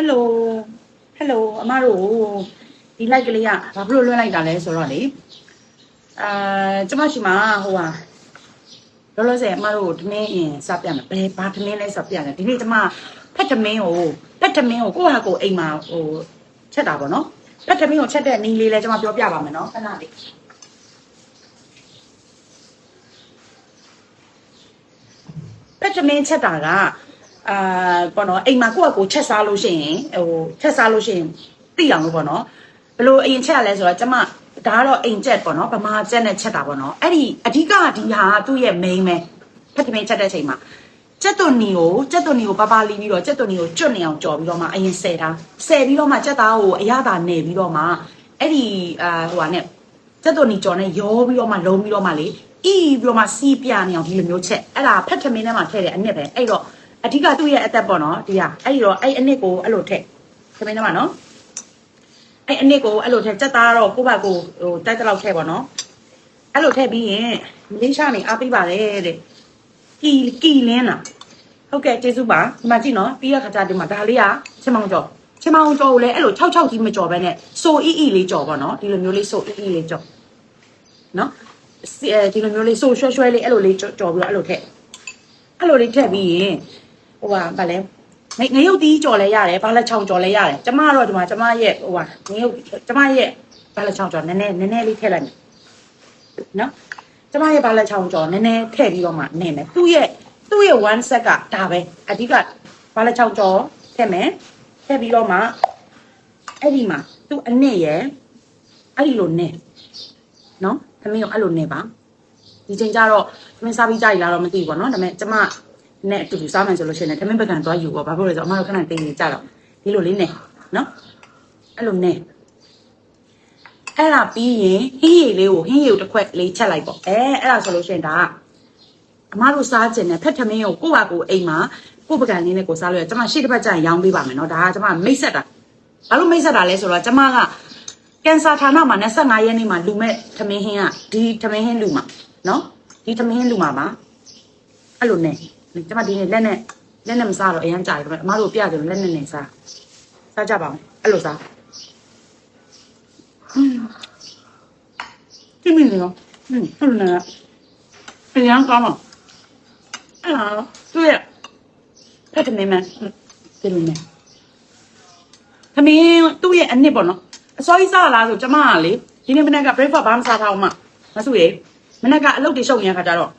ယ်လိုဟယ်လိုအမတို့ဒီ like ကလေးကဘာဖြစ်လို့လွှင့်လိုက်တာလဲဆိုတော့လေအာကျမရှိမှာဟိုဟာလောလောဆယ်အမတို့ဓမင်းအင်စပြမယ်ဘယ်ဘာဓမင်းလဲစပြတယ်ဒီနေ့ကျမဖက်ဓမင်းကိုဖက်ဓမင်းကိုကိုယ့်ဟာကိုယ်အိမ်မှာဟိုချက်တာပေါ့နော်ဖက်ဓမင်းကိုချက်တဲ့နီးလေးလဲကျမပြောပြပါမယ်နော်ခဏလေးဖက်ဓမင်းချက်တာက အာပေါ့နော်အိမ်မှာကိုယ့်အကိုချက်စားလို့ရှိရင်ဟိုချက်စားလို့ရှိရင်သိအောင်လို့ပေါ့နော်ဘယ်လိုအရင်ချက်ရလဲဆိုတော့ကျမဒါကတော့အိမ်ချက်ပေါ့နော်ဗမာချက်နဲ့ချက်တာပေါ့နော်အဲ့ဒီအဓိကဒီဟာသူ့ရဲ့ main ပဲဖက်တမင်းချက်တဲ့အချိန်မှာချက်သွန်နီကိုချက်သွန်နီကိုပပလီပြီးတော့ချက်သွန်နီကိုကျွတ်နေအောင်ကြော်ပြီးတော့မှအရင်ဆယ်ထားဆယ်ပြီးတော့မှချက်သားကိုအရသာနေပြီးတော့မှအဲ့ဒီအာဟိုဟာနဲ့ချက်သွန်နီကြော်နဲ့ရောပြီးတော့မှလုံးပြီးတော့မှလေအီးပြီးတော့မှစီးပြနေအောင်ဒီလိုမျိုးချက်အဲ့ဒါဖက်တမင်းထဲမှာထည့်တဲ့အနှစ်ပဲအဲ့တော့ အဓိကသူ့ရဲ့အသက်ပေါ့နော်ဒီဟာအဲ့ဒီတော့အဲ့အနစ်ကိုအဲ့လိုထည့်သမင်းထဲမှာနော်အဲ့အနစ်ကိုအဲ့လိုထည့်စက်သားတော့ကိုယ့်ဘက်ကိုဟိုတိုက်တလောက်ထည့်ပေါ့နော်အဲ့လိုထည့်ပြီးရင်မလေးရှားနေအားပေးပါတယ်တဲ့ကီကီလင်းတာဟုတ်ကဲ့ကျေးဇူးပါဒီမှာကြည့်နော်ပြီးရခါကြဒီမှာဒါလေးကချင်းမောင်ကျော်ချင်းမောင်ကျော်ကိုလည်းအဲ့လို6 6ကြီးမကျော်ပဲနဲ့ဆိုအီအီလေးကျော်ပေါ့နော်ဒီလိုမျိုးလေးဆိုအီအီလေးကျော်နော်အဲဒီလိုမျိုးလေးဆိုရွှဲရွှဲလေးအဲ့လိုလေးကျော်ပြီးတော့အဲ့လိုထည့်အဲ့လိုလေးထည့်ပြီးရင် ဟိုဟာဗာလဲငငရုတ်တီးကြော်လဲရတယ်ဘာလက်ချောင်းကြော်လဲရတယ်ကျမတော့ဒီမှာကျမရဲ့ဟိုဟာငရုတ်ကျမရဲ့ဘာလက်ချောင်းကြော်နည်းနည်းနည်းနည်းလေးထည့်လိုက်မယ်နော်ကျမရဲ့ဘာလက်ချောင်းကြော်နည်းနည်းထည့်ပြီးတော့မှနည်းမယ်သူ့ရဲ့သူ့ရဲ့ one set ကဒါပဲအဓိကဘာလက်ချောင်းကြော်ထည့်မယ်ထည့်ပြီးတော့မှအဲ့ဒီမှာသူ့အနစ်ရဲ့အဲ့ဒီလိုနဲ့နော်သမီးရောအဲ့လိုနဲ့ပါဒီချိန်ကျတော့သမီးစားပြီးကြရလားတော့မသိဘူးပေါ့နော်ဒါပေမဲ့ကျမ နဲ့အတူတူစားမယ်ဆိုလို့ရှိရင်လည်းသမင်းပကံသွားယူပေါ့ဘာဖြစ်လို့လဲဆိုတော့အမတို့ခဏတင်းနေကြတော့ဒီလိုလေးနဲ့နော်အဲ့လိုနဲ့အဲ့ဒါပြီးရင်ဟင်းရည်လေးကိုဟင်းရည်ကိုတစ်ခွက်လေးချက်လိုက်ပေါ့အဲအဲ့ဒါဆိုလို့ရှိရင်ဒါကအမတို့စားခြင်းနဲ့ဖက်ထမင်းကိုကိုယ့်ဟာကိုယ်အိမ်မှာကိုယ့်ပကံလေးနဲ့ကိုယ်စားလို့ရကျမရှေ့တစ်ပတ်ကျရင်ရောင်းပေးပါမယ်နော်ဒါကကျမမိတ်ဆက်တာဘာလို့မိတ်ဆက်တာလဲဆိုတော့ကျမကကင်ဆာဌာနမှာ25ရက်နေ့မှာလူမဲ့ထမင်းဟင်းကဒီထမင်းဟင်းလူမှာနော်ဒီထမင်းဟင်းလူမှာပါအဲ့လိုနဲ့ ကျမဒီနေ့လက်နဲ့လက်နဲ့မစားတော့အရင်ကြာတယ်ဒါပေမဲ့အမတို့ပြတယ်လက်နဲ့နဲ့စားစားကြပါအောင်အဲ့လိုစားဟွန်းဒီမင်းရောဟွန်းဟုတ်လားအရင်ကောင်းတော့အဲ့ဒါသူရဲ့ဖက်တမင်းမဒီလိုနဲ့သမင်းသူ့ရဲ့အနှစ်ပေါ့နော်အစောကြီးစားလားဆိုကျမကလေဒီနေ့မနေ့က breakfast ဘာမှစားထားအောင်မမဆုရေမနေ့ကအလုပ်တွေရှုပ်နေတဲ့ခါကျတော့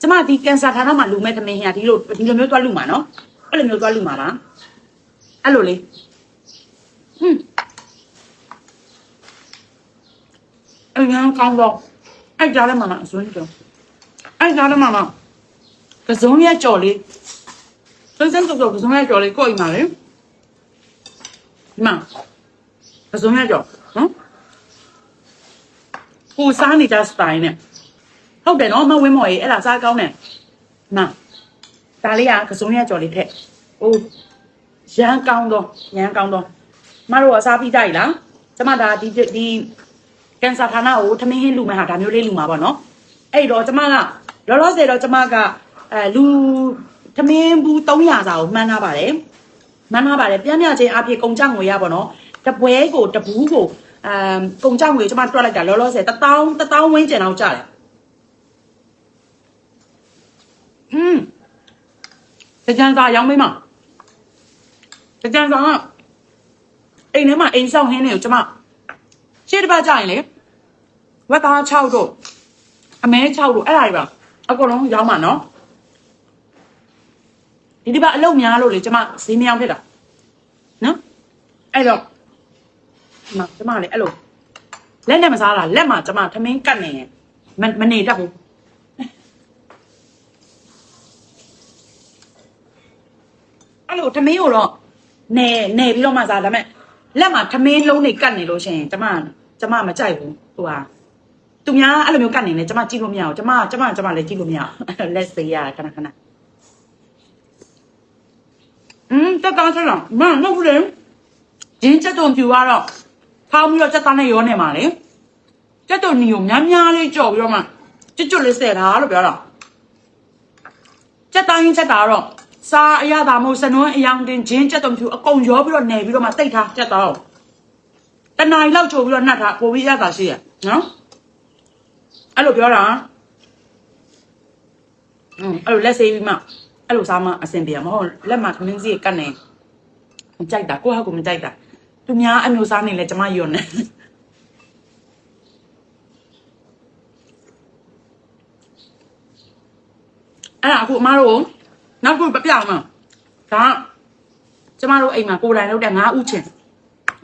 ကျမဒီကန်ဆာဌာနမှာလူမဲ့သမင်းဟင်ကဒီလိုဒီလိုမျိုးသွားလူမှာနော်အဲ့လိုမျိုးသွားလူမှာပါအဲ့လိုလေးဟွန်းအရင်ကောင်းတော့အဲ့ကြားထဲမှာမအစွန်းကြောအဲ့ကြားထဲမှာမကစုံရကြော်လေးစစမ်းကြော်ကစုံရကြော်လေးကိုအိမ်မှာလေဒီမှာကစုံရကြော်နော်ကိုစားနေကြစတိုင်နဲ့ ဟုတ်တယ်နော်မဝင်းမော်ကြီးအဲ့ဒါစားကောင်းတယ်မဒါလေးကကစုံရကြော်လေးထက်အိုးရမ်းကောင်းတော့ရမ်းကောင်းတော့မတို့ကစားပြီးကြ ਈ လားကျမဒါဒီဒီကန်ဆာဌာနကိုထမင်းဟင်းလူမဲ့ဟာဒါမျိုးလေးလူမှာပေါ့နော်အဲ့တော့ကျမကလောလောဆယ်တော့ကျမကအဲလူထမင်းဘူး300စာကိုမှန်းထားပါတယ်မှန်းထားပါတယ်ပြန်ပြချင်းအဖြစ်ကုန်ကြငွေရပါတော့တပွဲကိုတဘူးကိုအမ်ကုန်ကြငွေကျမတွက်လိုက်တာလောလောဆယ်1000 1000ဝန်းကျင်လောက်ကျတယ် อืมတကြံစာရောင်းမိမတကြံစာကအိမ်ထဲမှာအိမ်ဆောင်ဟင်းတွေကိုကျမရှေ့တစ်ပတ်ကြာရင်လေဝက်သား6တို့အမဲ6တို့အဲ့ဒါတွေပါအကုန်လုံးရောင်းမှာနော်ဒီဒီပါအလုံးများလို့လေကျမဈေးမရောက်ဖြစ်တာနော်အဲ့တော့ဒီမှာကျမလေအဲ့လိုလက်နဲ့မစားတာလက်မှာကျမထမင်းကတ်နေရင်မမနေတတ်ဘူး အဲ့လိုထမင်းကိုတော့နယ်နယ်ပြီးတော့မှစားဒါပေမဲ့လက်မှာထမင်းလုံးတွေကတ်နေလို့ရှိရင်ကျမကျမမကြိုက်ဘူးဟိုဟာသူများအဲ့လိုမျိုးကတ်နေလဲကျမကြည့်လို့မရဘူးကျမကျမကျမလည်းကြည့်လို့မရဘူးလက်စေးရခဏခဏอืมတက်တာဆက်တော့မမဟုတ်ဘူးလေဂျင်းချက်တုံဖြူကတော့ဖောင်းပြီးတော့ချက်သားနဲ့ရောနေမှာလေချက်တုံနီကိုများများလေးကြော်ပြီးတော့မှကျွတ်ကျွတ်လေးဆက်တာလို့ပြောတော့ချက်တိုင်းချက်တာတော့ စားအရသာမို့စနွန်းအယောင်တင်ဂျင်းကြက်တုံဖြူအကုန်ရောပြီးတော့နယ်ပြီးတော့မှတိတ်ထားကြက်တော့တနားရီလောက်ချိုးပြီးတော့နှက်ထားပိုပြီးရတာရှိရနော်အဲ့လိုပြောတာอืมအဲ့လိုလက်ဆေးပြီးမှအဲ့လိုစားမှအဆင်ပြေမှာမဟုတ်လက်မှာခမင်းစီကတ်နေမကြိုက်တာကိုယ့်ဟာကိုယ်မကြိုက်တာသူများအမျိုးစားနေလဲကျမယွန်းနေအဲ့ဒါအခုအမားတို့ နောက်ခုပြပြအောင်မဒါကျမတို့အိမ်မှာကိုယ်တိုင်လုပ်တဲ့ငါးဥချင်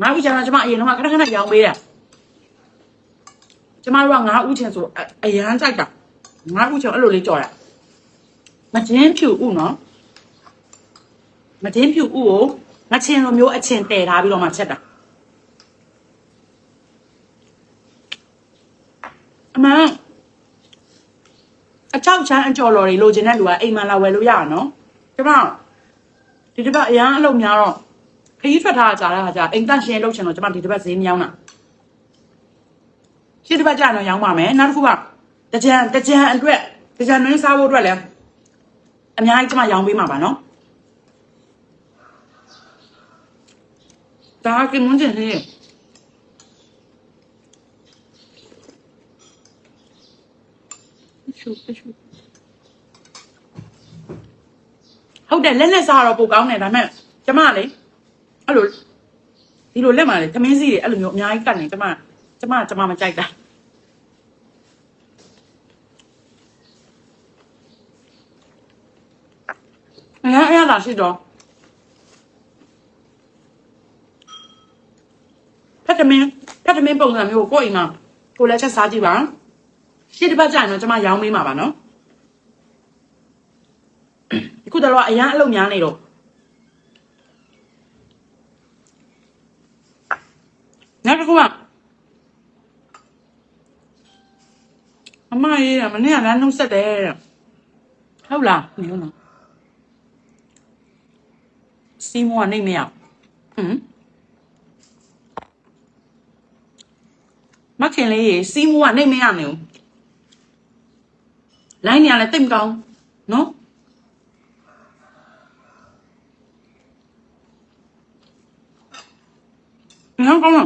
ငါးဥချင်ကကျမအရင်တော့ခဏခဏရောင်းပေးတယ်ကျမတို့ကငါးဥချင်ဆိုအရန်ကြိုက်တာငါးဥချင်အဲ့လိုလေးကြော်တာမချင်းဖြူဥနော်မချင်းဖြူဥကိုငချင်းလိုမျိုးအချင်းတည်ထားပြီးတော့မှချက်တာအမှန် အချောက်ချမ်းအကြော်တော်တွေလိုချင်တဲ့လူကအိမ်မှာလာဝယ်လို့ရအောင်နော်ကျမဒီတစ်ပတ်အရန်အလုပ်များတော့ခရီးထွက်ထားကြတာခါကြအိမ်တန့်ရှင်းလုပ်ချင်တော့ကျမဒီတစ်ပတ်ဈေးမရောင်းတာရှင်းတစ်ပတ်ကြာတော့ရောင်းပါမယ်နောက်တစ်ခုကတကြံတကြံအတွက်တကြံနှင်းစားဖို့အတွက်လည်းအများကြီးကျမရောင်းပေးမှာပါနော်ဒါကမွန်းကျင်နေရှုပ်ရှုပ် ဟုတ်တယ်လက်လက်စားတော့ပိုကောင်းတယ်ဒါပေမဲ့ကျမလေအဲ့လိုဒီလိုလက်မှာလေသမင်းစီတွေအဲ့လိုမျိုးအများကြီးကတ်နေကျမကျမကျမမကြိုက်တာအဲ့ဒါအဲ့ဒါရှိတော့ဖက်တမင်းဖက်တမင်းပုံစံမျိုးကိုကိုယ့်အိမ်မှာကိုလည်းချက်စားကြည့်ပါရှေ့တစ်ပတ်ကြာရင်တော့ကျမရောင်းပေးမှာပါနော်ဒီ ခုတော့အရန်အလုပ်များနေတော့နောက်တစ်ခုကအမရေးတာမနေ့ကလမ်းနှုတ်ဆက်တယ်တဲ့ဟုတ်လားမဟုတ်လားစီမောကနေမရဟမ်မခင်လေးရေစီမောကနေမရနေဘူးလိုင်းနေရလဲတိတ်မကောင်းနော် ငါကောင်း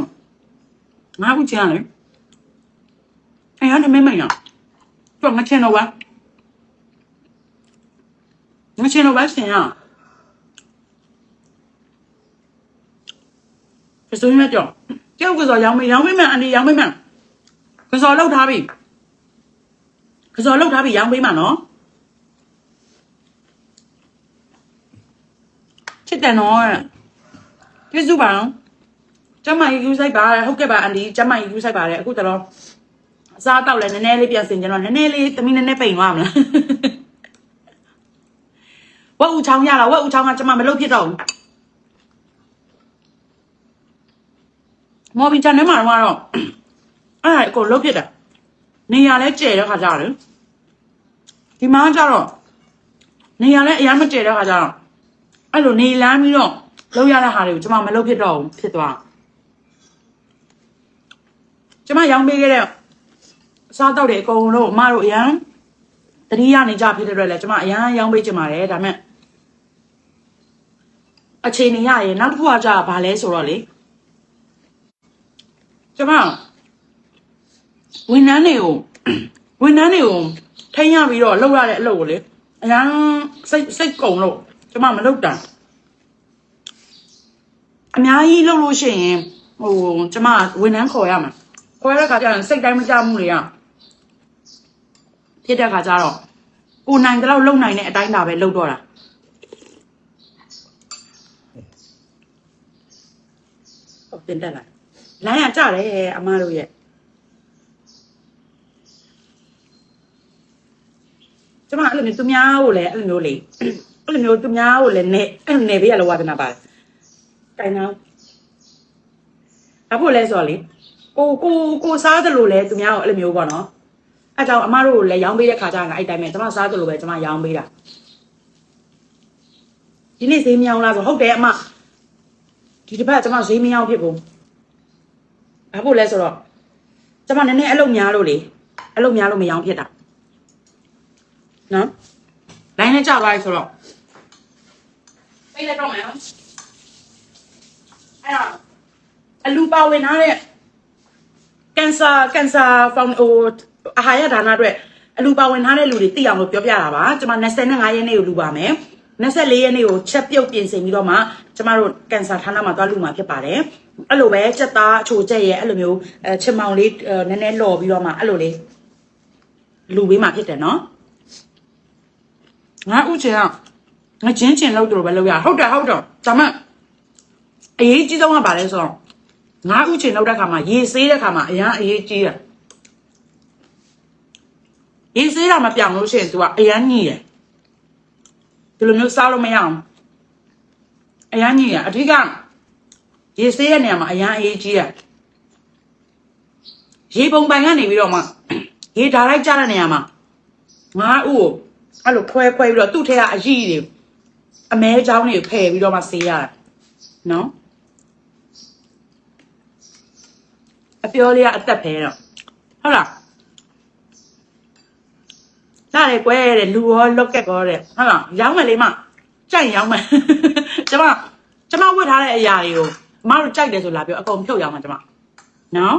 ငါဦးချင်ရတယ်အဲ့ရတဲ့မင်းမရတော့ငါချင်တော့ပါငါချင်တော့ပါရှင်ရပစိုးမကြောက်ကြောက်ကစော်ရောင်းမရောင်းမမှန်အန်ဒီရောင်းမမှန်ကစော်လောက်ထားပြီကစော်လောက်ထားပြီရောင်းပေးမှာနော်ချစ်တယ်နော် ကျေးဇူးပါကျမကြီးယူဆိုင်ပါဟုတ်ကဲ့ပါအန်ဒီကျမကြီးယူဆိုင်ပါတယ်အခုတလောအစားတောက်လဲနည်းနည်းလေးပြန်စင်ကြတော့နည်းနည်းလေးတမီးနည်းနည်းပိန်သွားမလားဝက်ဦးချောင်းရလားဝက်ဦးချောင်းကကျမမလုပ်ဖြစ်တော့ဘူးမော်ဘီချန်ထဲမှာတော့အဲ့ဒါအကိုလုပ်ဖြစ်တာနေရာလဲကျဲတဲ့ခါကြတယ်ဒီမှာကျတော့နေရာလဲအရင်မကျဲတဲ့ခါကျတော့အဲ့လိုနေလမ်းပြီးတော့လောက်ရတဲ့ဟာတွေကိုကျမမလုပ်ဖြစ်တော့ဘူးဖြစ်သွား ကျမရောင်းပေးခဲ့တဲ့စားတော့တဲ့အကုန်လုံးအမတို့အရန်တတိယနေကြဖြစ်တဲ့အတွက်လည်းကျမအရန်ရောင်းပေးချင်ပါတယ်ဒါမဲ့အခြေအနေရရင်နောက်တစ်ခုကကြာဘာလဲဆိုတော့လေကျမဝန်ထမ်းတွေကိုဝန်ထမ်းတွေကိုထိန်းရပြီးတော့လုပ်ရတဲ့အလုပ်ကိုလေအရန်စိတ်စိတ်ကုန်လို့ကျမမလုပ်တာအများကြီးလုပ်လို့ရှိရင်ဟိုကျမဝန်ထမ်းခေါ်ရမှာ ခေါ်ရတဲ့ခါကျရင်စိတ်တိုင်းမကြမှုတွေကဖြစ်တဲ့ခါကျတော့ကိုနိုင်တဲ့လောက်လုံနိုင်တဲ့အတိုင်းတာပဲလုပ်တော့တာဟုတ်တင်တက်လာလိုင်းကကြတယ်အမတို့ရဲ့ကျမအဲ့လိုမျိုးသူများကိုလည်းအဲ့လိုမျိုးလေအဲ့လိုမျိုးသူများကိုလည်းနေအဲ့နေပေးရလို့ဝါသနာပါတယ်တိုင်တော့အခုလဲဆိုတော့လေ ကိုကိုကိုစားတယ်လို့လဲသူများကိုအဲ့လိုမျိုးပေါ့နော်အဲကြောင့်အမတို့ကိုလည်းရောင်းပေးတဲ့ခါကျရင်အဲ့တိုင်းပဲကျမစားတယ်လို့ပဲကျမရောင်းပေးတာဒီနေ့ဈေးမရောင်းလားဆိုဟုတ်တယ်အမဒီတစ်ပတ်ကျမဈေးမရောင်းဖြစ်ဘူးအခုလဲဆိုတော့ကျမနည်းနည်းအလုပ်များလို့လေအလုပ်များလို့မရောင်းဖြစ်တာနော်လိုင်းနဲ့ကြပါပြီဆိုတော့အဲ့လက်တော့မယ်နော်အဲ့တော့အလူပါဝင်ထားတဲ့ ကန်ဆာကန်ဆာဖောင်ဟိုအာဟာရဒါနအတွက်အလူပါဝင်ထားတဲ့လူတွေသိအောင်လို့ပြောပြတာပါကျွန်မ25ရက်နေ့ကိုလူပါမယ်24ရက်နေ့ကိုချက်ပြုတ်ပြင်ဆင်ပြီးတော့မှကျမတို့ကန်ဆာဌာနမှာသွားလူမှာဖြစ်ပါတယ်အဲ့လိုပဲချက်သားအချိုချက်ရဲ့အဲ့လိုမျိုးအဲချင်မောင်လေးနည်းနည်းလော်ပြီးတော့မှအဲ့လိုလေးလူပေးမှာဖြစ်တယ်နော်ငါဥချင်ကငါချင်းချင်းလောက်တော့ပဲလောက်ရဟုတ်တယ်ဟုတ်တယ်ဒါမှအရေးကြီးဆုံးကဘာလဲဆိုတော့ ငါဥချင်လောက်တဲ့ခါမှာရေဆေးတဲ့ခါမှာအရန်အရေးကြီးတယ်ရေဆေးတာမပြောင်းလို့ရှိရင် तू ကအရန်ညိတယ်ဒီလိုမျိုးစားလို့မရအောင်အရန်ညိရအဓိကရေဆေးတဲ့နေရာမှာအရန်အရေးကြီးတယ်ရေပုံပိုင်ကနေပြီးတော့မှရေဓာတ်လိုက်ကြတဲ့နေရာမှာငါဥကိုအဲ့လိုခွဲခွဲပြီးတော့သူ့ထဲကအရည်တွေအမဲချောင်းတွေဖယ်ပြီးတော့မှဆေးရတယ်နော် အပြောလေးကအသက်ဖဲတော့ဟုတ်လားနားလေကွဲတဲ့လူရောလော့ကက်ကောတဲ့ဟုတ်လားရောင်းမယ်လေးမကြိုက်ရောင်းမယ်ကျမကျမဝတ်ထားတဲ့အရာတွေကိုအမတို့ကြိုက်တယ်ဆိုလာပြောအကုန်ဖြုတ်ရောင်းမှာကျမနော်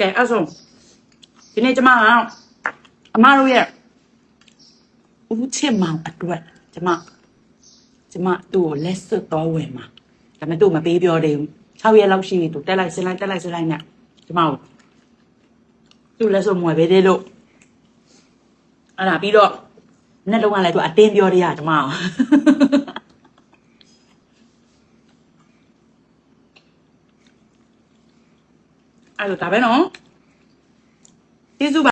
ကဲအဲ့ဆိုဒီနေ့ကျမကအမတို့ရဲ့ဦးချစ်မောင်အတွက်ကျမ ကျမသူ့ကိုလက်စွပ်တော်ဝင်မှာဒါပေမဲ့သူ့မပေးပြောသေးဘူး6ရက်လောက်ရှိပြီသူတက်လိုက်စလိုက်တက်လိုက်စလိုက်နဲ့ကျမကိုသူ့လက်စွပ်မွယ်ပေးသေးလို့အဲ့ဒါပြီးတော့နေ့တော့ကလည်းသူအတင်းပြောတရကျမကိုအဲ့လိုဒါပဲနော်ကျေးဇူးပါ